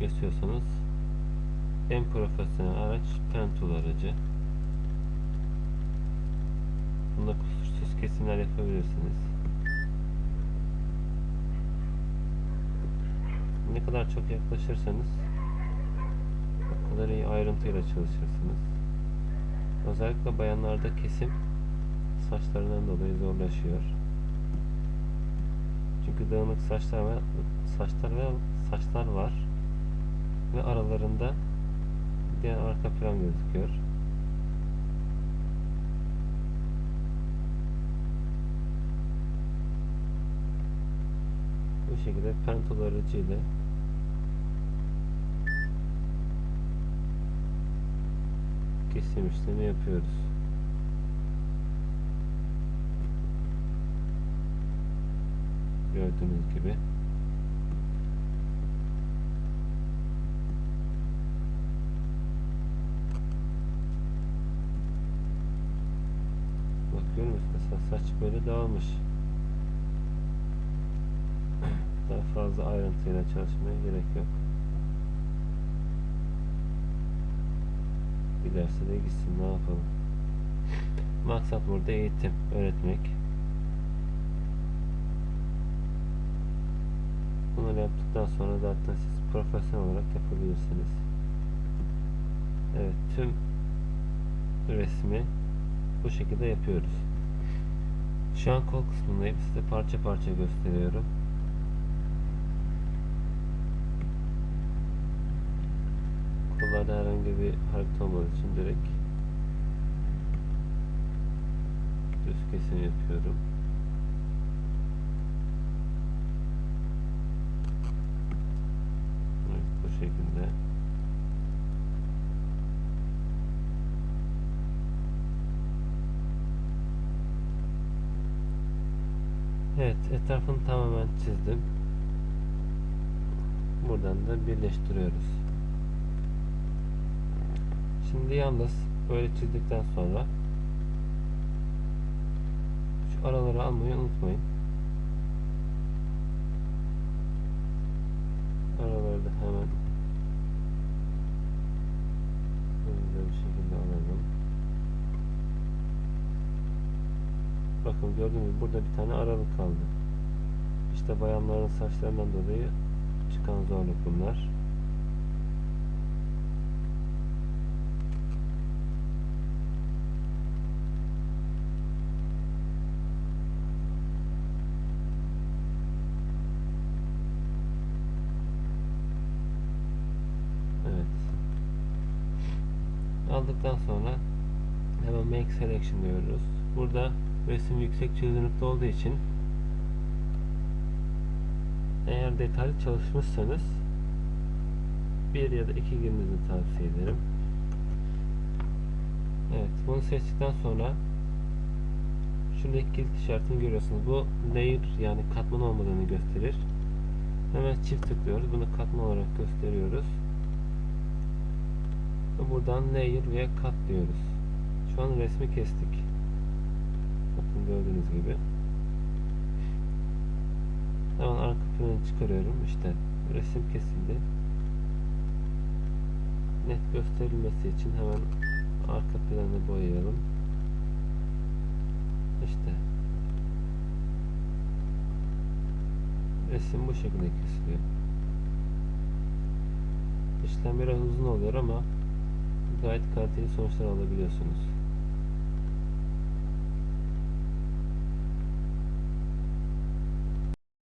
yapmak istiyorsanız en profesyonel araç Pentool aracı. Bunda kusursuz kesimler yapabilirsiniz. Ne kadar çok yaklaşırsanız o kadar iyi ayrıntıyla çalışırsınız. Özellikle bayanlarda kesim saçlarından dolayı zorlaşıyor. Çünkü dağınık saçlar ve saçlar ve saçlar var ve aralarında diğer arka plan gözüküyor. Bu şekilde pentol aracıyla kesim işlemi yapıyoruz. Gördüğünüz gibi. Bakıyorum mesela saç böyle dağılmış. Daha fazla ayrıntıyla çalışmaya gerek yok. Giderse de gitsin ne yapalım. Maksat burada eğitim, öğretmek. Bunları yaptıktan sonra zaten siz profesyonel olarak yapabilirsiniz. Evet, tüm resmi bu şekilde yapıyoruz. Şu an kol kısmındayım. Size parça parça gösteriyorum. Kollarda herhangi bir hareket olmadığı için direkt düz kesim yapıyorum. Evet, bu şekilde. Evet, etrafını tamamen çizdim. Buradan da birleştiriyoruz. Şimdi yalnız böyle çizdikten sonra şu araları almayı unutmayın. Araları da hemen böyle bir şekilde alalım. Bakın gördüğünüz burada bir tane aralık kaldı. İşte bayanların saçlarından dolayı çıkan zorluk bunlar. Evet. Aldıktan sonra hemen make selection diyoruz. Burada resim yüksek çözünürlükte olduğu için eğer detaylı çalışmışsanız bir ya da iki girmenizi tavsiye ederim. Evet, bunu seçtikten sonra şuradaki kilit işaretini görüyorsunuz. Bu layer yani katman olmadığını gösterir. Hemen çift tıklıyoruz. Bunu katman olarak gösteriyoruz. Ve buradan layer veya kat diyoruz. Şu an resmi kestik. Bakın gördüğünüz gibi. Hemen arka planı çıkarıyorum. İşte resim kesildi. Net gösterilmesi için hemen arka planı boyayalım. İşte resim bu şekilde kesiliyor. İşlem biraz uzun oluyor ama gayet kaliteli sonuçlar alabiliyorsunuz.